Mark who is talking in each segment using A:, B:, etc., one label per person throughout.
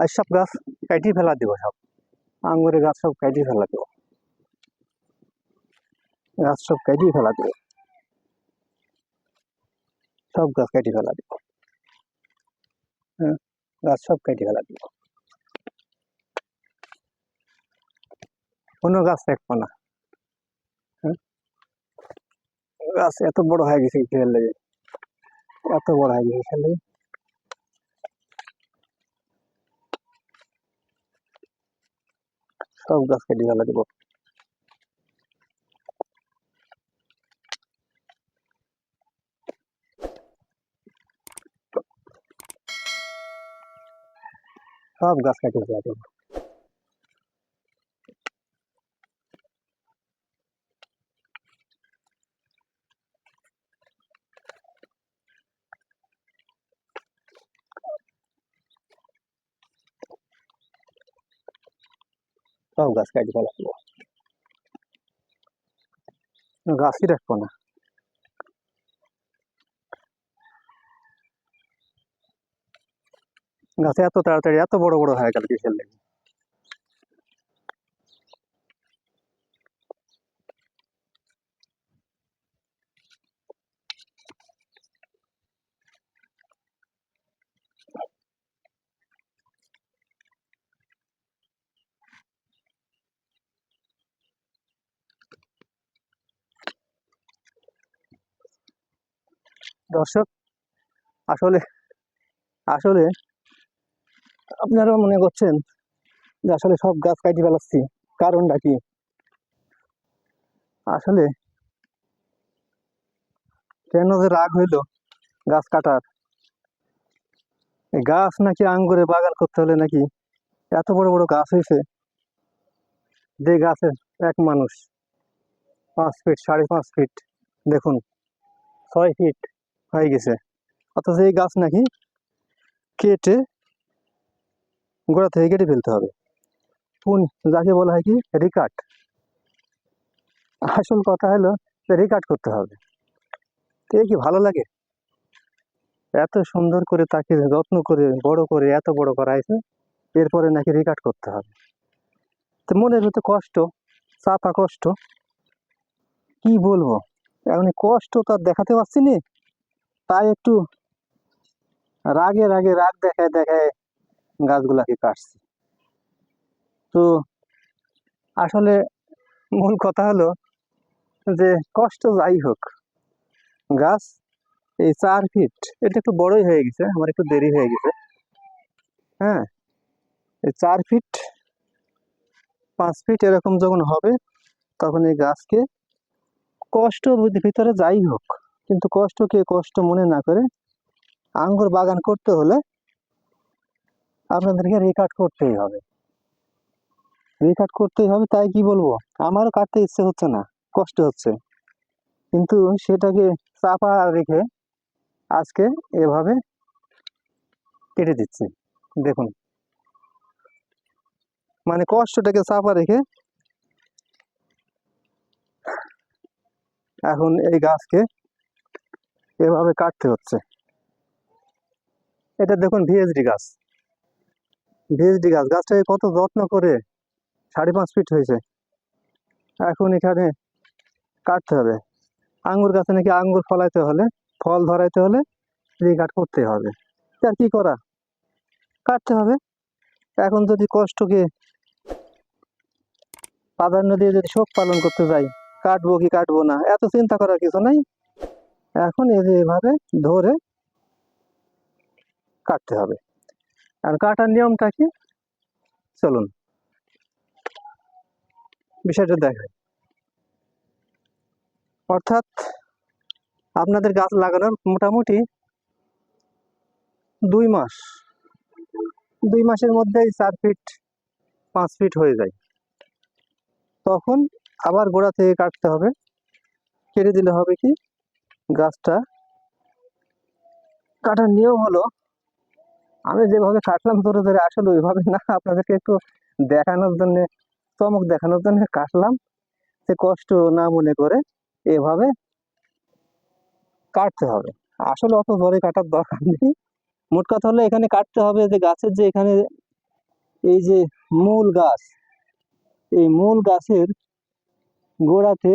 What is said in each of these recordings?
A: আর সব গাছ কাটিয়ে ফেলা দিব সব। আঙ্গুরের গাছ সব কাটিয়ে ফেলা দিব। গাছ সব কাটিয়ে ফেলা দিব। সব গাছ কাটিয়ে ফেলা দিব। হ্যাঁ গাছ সব কেটে ফেলা দিব। কোনো গাছ রাখব না। হ্যাঁ গাছ এত বড় হয়ে গেছে খেয়াল লেগে। এত বড় হয়ে গেছে খেয়াল লেগে। সব গাছ কেটে ফেলা দিব সব গাছ কেটে ফেলা দিব সব গাছ কাটি ফেলা দিব গাছই রাখব না। গাছে এত তাড়াতাড়ি, এত বড় বড় হয়ে গেল কিসের লেগে? দর্শক, আসলে আসলে আপনারা মনে করছেন যে আসলে সব গাছ কাটি ফেলাচ্ছি। কারণটা কি? আসলে কেন যে রাগ হইল গাছ কাটার? গাছ নাকি আঙ্গুরে বাগান করতে হলে নাকি এত বড় বড় গাছ হয়েছে যে গাছের এক মানুষ পাঁচ ফিট, সাড়ে পাঁচ ফিট, দেখুন, ছয় ফিট হয়ে গেছে। অর্থাৎ এই গাছ নাকি কেটে, গোড়া থেকে কেটে ফেলতে হবে। পুন, যাকে বলা হয় কি, রিকাট। আসল কথা হলো, রিকাট করতে হবে। তো কি ভালো লাগে? এত সুন্দর করে তাকে যত্ন করে, বড় করে, এত বড় করা হয়েছে এরপরে নাকি রিকাট করতে হবে। তো মনের ভিতরে কষ্ট, চাপা কষ্ট, কি বলব? এখন কষ্ট তো আর দেখাতে পারছি নি। তাই একটু রাগে রাগে, রাগ দেখায় দেখায় গাছগুলাকে কাটছি। তো আসলে মূল কথা হলো যে কষ্ট যাই হোক, গাছ, এই চার ফিট এটা একটু বড়ই হয়ে গেছে, আমার একটু দেরি হয়ে গেছে। হ্যাঁ এই চার ফিট পাঁচ ফিট এরকম যখন হবে, তখন এই গাছকে কষ্ট ভিতরে যাই হোক কিন্তু কষ্টকে কষ্ট মনে না করে আঙ্গুর বাগান করতে হলে আপনাদেরকে রেকর্ড করতেই হবে। রেকর্ড করতেই হবে, তাই কি বলব? আমারও কাটতে ইচ্ছে হচ্ছে না, কষ্ট হচ্ছে। কিন্তু সেটাকে চাপা রেখে আজকে এভাবে কেটে দিচ্ছি। দেখুন। মানে কষ্টটাকে চাপা রেখে এখন এই গাছকে এভাবে কাটতে হচ্ছে। এটা দেখুন ভিএসডি গাছ। ভিএসডি গাছ, গাছটাকে কত যত্ন করে সাড়ে পাঁচ ফিট হয়েছে। এখন এখানে কাটতে হবে। আঙ্গুর গাছে নাকি আঙ্গুর ফলাইতে হলে, ফল ধরাইতে হলে রিকাট করতে হবে। আর কি করা? কাটতে হবে। এখন যদি কষ্টকে প্রাধান্য দিয়ে যদি শোক পালন করতে যাই, কাটবো কি কাটবো না? এত চিন্তা করার কিছু নাই। এখন এভাবে ধরে কাটতে হবে। আর কাটার নিয়মটা কি? চলুন। বিষয়টা দেখাই অর্থাৎ আপনাদের গাছ লাগানোর মোটামুটি দুই মাস। দুই মাসের মধ্যেই চার ফিট, পাঁচ ফিট হয়ে যায়। তখন আবার গোড়া থেকে কাটতে হবে। কেটে দিলে হবে কি? গাছটা কাটার নিয়ম হলো, আমি যেভাবে কাটলাম ধরে ধরে, আসলে ওইভাবে না, আপনাদেরকে একটু দেখানোর জন্য, চমক দেখানোর জন্য কাটলাম। সে কষ্ট না মনে করে এভাবে কাটতে হবে। আসলে অত ধরে কাটার দরকার নেই। মোট কথা হলো, এখানে কাটতে হবে যে গাছের যে এখানে এই যে মূল গাছ, এই মূল গাছের গোড়াতে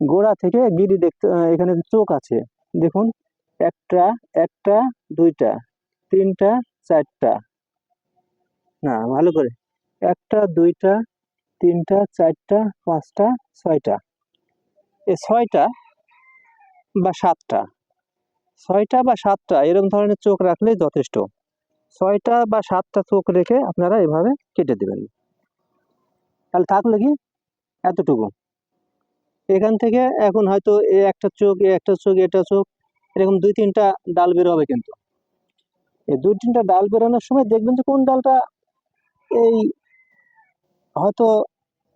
A: গোড়া থেকে গিরি দেখতে এখানে চোখ আছে, দেখুন, একটা একটা, দুইটা, তিনটা, চারটা। না, ভালো করে। একটা, দুইটা, তিনটা, চারটা, পাঁচটা, ছয়টা। এ ছয়টা বা সাতটা। ছয়টা বা সাতটা এরকম ধরনের চোখ রাখলেই যথেষ্ট। ছয়টা বা সাতটা চোখ রেখে আপনারা এভাবে কেটে দেবেন। তাহলে থাকলে কি? এতটুকু। এখান থেকে এখন হয়তো এ একটা চোখ, এ একটা চোখ, এটা চোখ, এরকম দুই তিনটা ডাল বেরোবে কিন্তু। এই দুই তিনটা ডাল বেরোনোর সময় দেখবেন যে কোন ডালটা এই হয়তো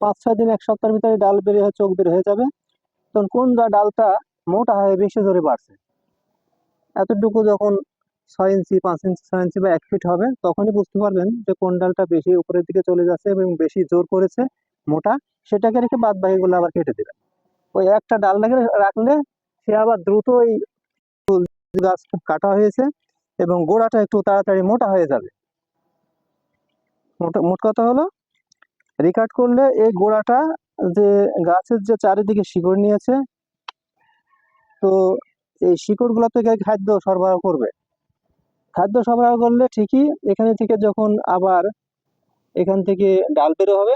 A: পাঁচ, ছয় দিন, এক সপ্তাহের ভিতরে ডাল বের হয়ে, চোখ বের হয়ে যাবে, তখন কোন ডালটা মোটা হয়ে বেশি জোরে বাড়ছে। এতটুকু যখন ছয় ইঞ্চি, পাঁচ ইঞ্চি, ছয় ইঞ্চি বা এক ফিট হবে, তখনই বুঝতে পারবেন যে কোন ডালটা বেশি উপরের দিকে চলে যাচ্ছে এবং বেশি জোর করেছে, মোটা, সেটাকে রেখে বাদ বাকিগুলো আবার কেটে দেবেন। ওই একটা ডাল লাগিয়ে রাখলে সে আবার দ্রুত ওই গাছ কাটা হয়েছে এবং গোড়াটা একটু তাড়াতাড়ি মোটা হয়ে যাবে। মোটা মোট কথা হলো রিকার্ড করলে এই গোড়াটা যে গাছের যে চারিদিকে শিকড় নিয়েছে, তো এই শিকড়গুলো থেকে খাদ্য সরবরাহ করবে। খাদ্য সরবরাহ করলে ঠিকই এখানে থেকে যখন আবার এখান থেকে ডাল বেরো হবে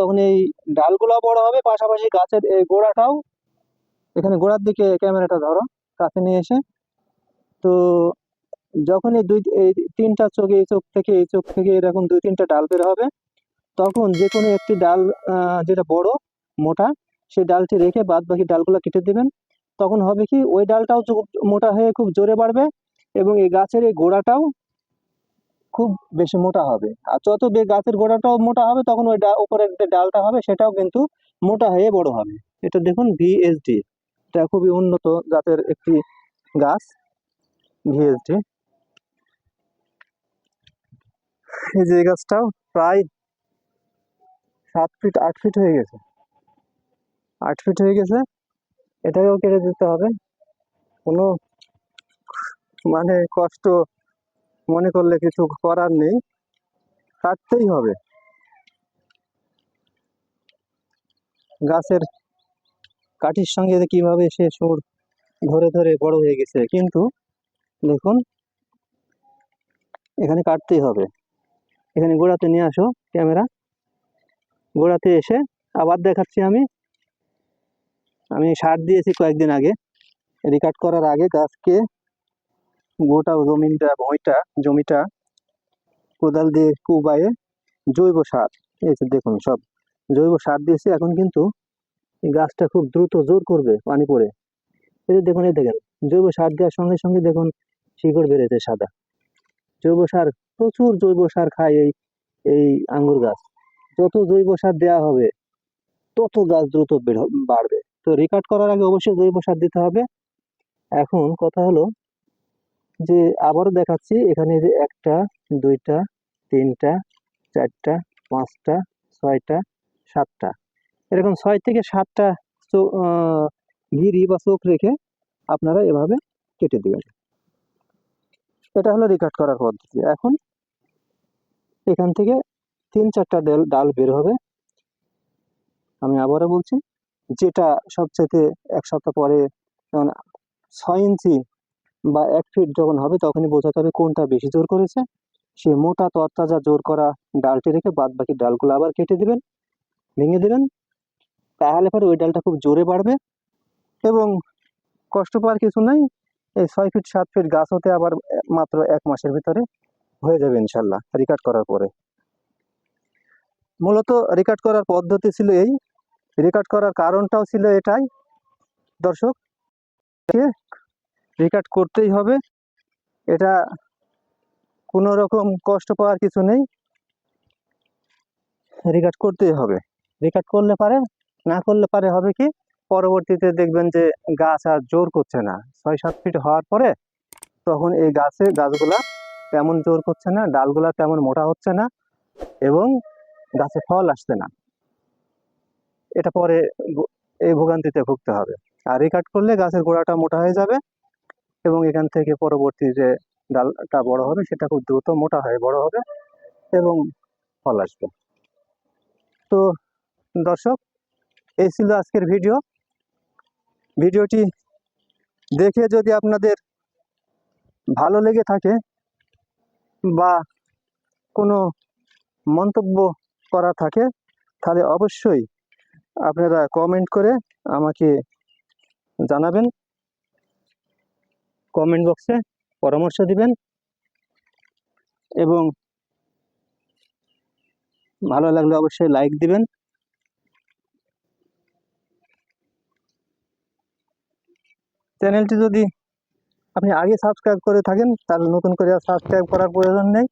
A: তখন এই ডালগুলো বড় হবে, পাশাপাশি গাছের এই গোড়াটাও। এখানে গোড়ার দিকে ক্যামেরাটা ধরো কাছে নিয়ে এসে। তো যখন এই দুই, এই তিনটা চোখ, এই চোখ থেকে, এই চোখ থেকে এরকম দুই, তিনটা ডাল বের হবে, তখন যে কোনো একটি ডাল যেটা বড়, মোটা, সেই ডালটি রেখে বাদ বাকি ডালগুলো কেটে দেবেন। তখন হবে কি, ওই ডালটাও মোটা হয়ে খুব জোরে বাড়বে এবং এই গাছের এই গোড়াটাও খুব বেশি মোটা হবে। আর যত গাছের গোড়াটাও মোটা হবে, তখন ওই উপরের যে ডালটা হবে, সেটাও কিন্তু মোটা হয়ে বড় হবে। এটা দেখুন ভিএসডি এটা খুবই উন্নত জাতের একটি গাছ ভিএসডি এই যে গাছটাও প্রায় সাত ফিট আট ফিট হয়ে গেছে। আট ফিট হয়ে গেছে। এটাকেও কেটে দিতে হবে। কোনো মানে কষ্ট মনে করলে কিছু করার নেই। কাটতেই হবে। গাছের কাঠির সঙ্গে কীভাবে সে সুর ধরে ধরে বড় হয়ে গেছে, কিন্তু দেখুন, এখানে কাটতেই হবে। এখানে গোড়াতে নিয়ে আসো ক্যামেরা। গোড়াতে এসে আবার দেখাচ্ছি আমি। আমি সার দিয়েছি কয়েকদিন আগে। রিকার্ড করার আগে গাছকে গোটা জমিনটা ভুঁইটা জমিটা কোদাল দিয়ে কুবায়ে জৈব সার। এই যে দেখুন সব জৈব সার দিয়েছি, এখন কিন্তু গাছটা খুব দ্রুত জোর করবে পানি পড়ে। এই যে দেখুন, এই দেখেন, জৈব সার দেওয়ার সঙ্গে সঙ্গে দেখুন শিকড় বেড়েছে সাদা। জৈব সার, প্রচুর জৈব সার খায় এই এই আঙ্গুর গাছ। যত জৈব সার দেওয়া হবে, তত গাছ দ্রুত বাড়বে। তো রেকর্ড করার আগে অবশ্যই জৈব সার দিতে হবে। এখন কথা হলো যে আবারও দেখাচ্ছি, এখানে যে একটা, দুইটা, তিনটা, চারটা, পাঁচটা, ছয়টা, সাতটা। এরকম ছয় থেকে সাতটা গিরি বা চোখ রেখে আপনারা এভাবে কেটে দিবেন। এটা হলো রেকর্ড করার পদ্ধতি। এখন এখান থেকে তিন চারটা ডাল ডাল বের হবে। আমি আবারও বলছি, যেটা সবচেয়ে এক সপ্তাহ পরে, যেমন ছয় ইঞ্চি বা এক ফিট যখন হবে তখনই বোঝাতে হবে কোনটা বেশি জোর করেছে। সে মোটা তরতাজা জোর করা ডালটি রেখে বাদ বাকি ডালগুলো আবার কেটে দিবেন, ভেঙে দিবেন। তাহলে পরে ওই ডালটা খুব জোরে বাড়বে এবং কষ্ট পাওয়ার কিছু নাই। এই ছয় ফিট সাত ফিট গাছ হতে আবার মাত্র এক মাসের ভিতরে হয়ে যাবে ইনশাল্লাহ রিকার্ড করার পরে। মূলত রেকর্ড করার পদ্ধতি ছিল এই। রেকর্ড করার কারণটাও ছিল এটাই। দর্শক রেকর্ড করতেই হবে। এটা কোনো রকম কষ্ট পাওয়ার কিছু নেই। রেকর্ড করতেই হবে। রেকর্ড করলে পারে, না করলে পারে হবে কি? পরবর্তীতে দেখবেন যে গাছ আর জোর করছে না। ছয় সাত ফিট হওয়ার পরে তখন এই গাছে গাছগুলা তেমন জোর করছে না, ডালগুলা তেমন মোটা হচ্ছে না এবং গাছে ফল আসছে না। এটা পরে এই ভোগান্তিতে ভুগতে হবে। আর রিকাট করলে গাছের গোড়াটা মোটা হয়ে যাবে। এবং এখান থেকে পরবর্তী যে ডালটা বড় হবে, সেটা খুব দ্রুত মোটা হয়ে বড় হবে এবং ফল আসবে। তো দর্শক, এই ছিল আজকের ভিডিও। ভিডিওটি দেখে যদি আপনাদের ভালো লেগে থাকে বা কোনো মন্তব্য করা থাকে, তাহলে অবশ্যই আপনারা কমেন্ট করে আমাকে জানাবেন। কমেন্ট বক্সে পরামর্শ দিবেন এবং ভালো লাগলে অবশ্যই লাইক দিবেন। চ্যানেলটি যদি আপনি আগে সাবস্ক্রাইব করে থাকেন, তাহলে নতুন করে সাবস্ক্রাইব করার প্রয়োজন নেই।